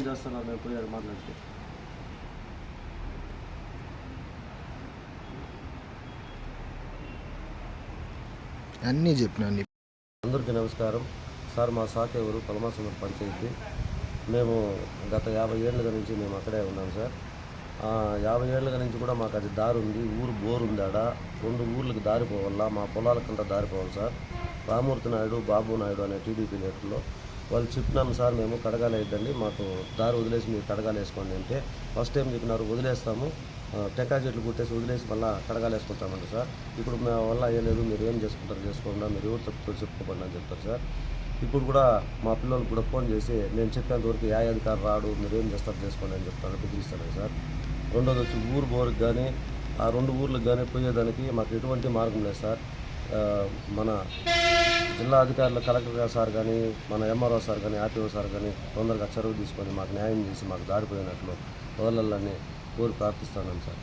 చేస్తున్నారు మేము పోయారు మాట్లాడితే. అన్నీ చెప్పినా నీ అందరికీ నమస్కారం. సార్ మా శాఖ ఎవరు పలమాసంద్ర పంచాయతీ. మేము గత యాభై ఏళ్ళ నుంచి మేము అక్కడే ఉన్నాం సార్. ఆ, యాభై ఏళ్ళ నుంచి కూడా మాకు అది దారి ఉంది ఊరు బోర్ ఉంది ఆడ. రెండు ఊర్లకు దారి పోవాలా మా పొలాలకంతా దారి పోవాలి సార్. రామూర్తి నాయుడు బాబు నాయుడు అనే టీడీపీ లీడర్లో వాళ్ళు చెప్పినాం సార్ మేము కడగాలేదండి మాకు దారి వదిలేసి మీరు కడగాలేసుకోండి అంటే ఫస్ట్ టైం చెప్పినారు వదిలేస్తాము టెకా చెట్లు కుట్టేసి వదిలేసి మళ్ళీ కడగాలేసుకుంటామండి సార్. ఇప్పుడు మా వల్ల అయ్యలేదు మీరు ఏం చేసుకుంటారు చేసుకోకుండా మీరు ఎవరు చెప్తారు చెప్పుకోకుండా అని చెప్తారు సార్. ఇప్పుడు కూడా మా పిల్లలకు కూడా ఫోన్ చేసి నేను చెప్పేంతవరకు ఏ అధికారి రాడు మీరు ఏం చేస్తారు చేసుకోండి అని చెప్తాను బెదిరిస్తాను సార్. రెండోది వచ్చి ఊరు బోరుకి కానీ ఆ రెండు ఊర్లకు కానీ పోయేదానికి మాకు ఎటువంటి మార్గం లేదు సార్. మన జిల్లా అధికారులు కలెక్టర్ సార్ కానీ మన ఎంఆర్ఓ సార్ కానీ ఆర్టీఓ సార్ కానీ తొందరగా చొరవ తీసుకొని మాకు న్యాయం చేసి మాకు దారిపోయినట్లు వదలని కోరి ప్రార్థిస్తున్నాను సార్.